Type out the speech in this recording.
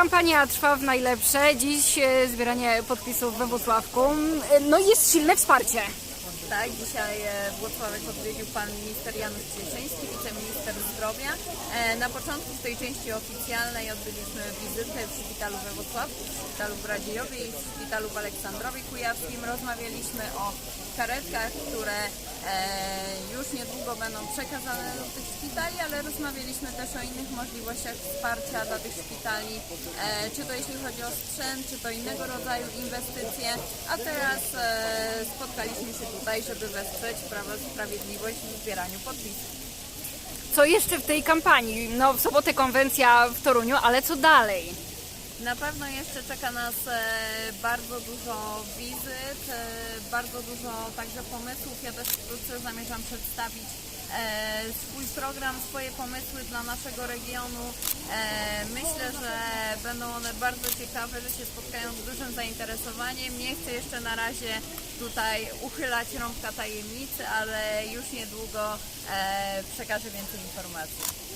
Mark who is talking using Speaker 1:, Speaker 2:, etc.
Speaker 1: kampania trwa w najlepsze. Dziś e, zbieranie podpisów we Włocławku. E, No i jest silne wsparcie.
Speaker 2: Tak, dzisiaj e, Włocławek odwiedził pan minister Janusz Cieszyński, wiceminister zdrowia. Na początku w tej części oficjalnej odbyliśmy wizytę w szpitalu we Włocławku, w szpitalu w Radziejowie i w szpitalu w Aleksandrowie Kujawskim. Rozmawialiśmy o karetkach, które już niedługo będą przekazane do tych szpitali, ale rozmawialiśmy też o innych możliwościach wsparcia dla tych szpitali, e, czy to jeśli chodzi o sprzęt, czy to innego rodzaju inwestycje, a teraz e, spotkaliśmy się tutaj, żeby wesprzeć Prawo i Sprawiedliwość w zbieraniu podpisów.
Speaker 1: Co jeszcze w tej kampanii? No w sobotę konwencja w Toruniu, ale co dalej?
Speaker 2: Na pewno jeszcze czeka nas e, bardzo dużo wizyt, e, bardzo dużo także pomysłów. Ja też wkrótce zamierzam przedstawić e, swój program, swoje pomysły dla naszego regionu. Myślę, że będą one bardzo ciekawe, że się spotkają z dużym zainteresowaniem. Nie chcę jeszcze na razie tutaj uchylać rąbka tajemnicy, ale już niedługo przekażę więcej informacji.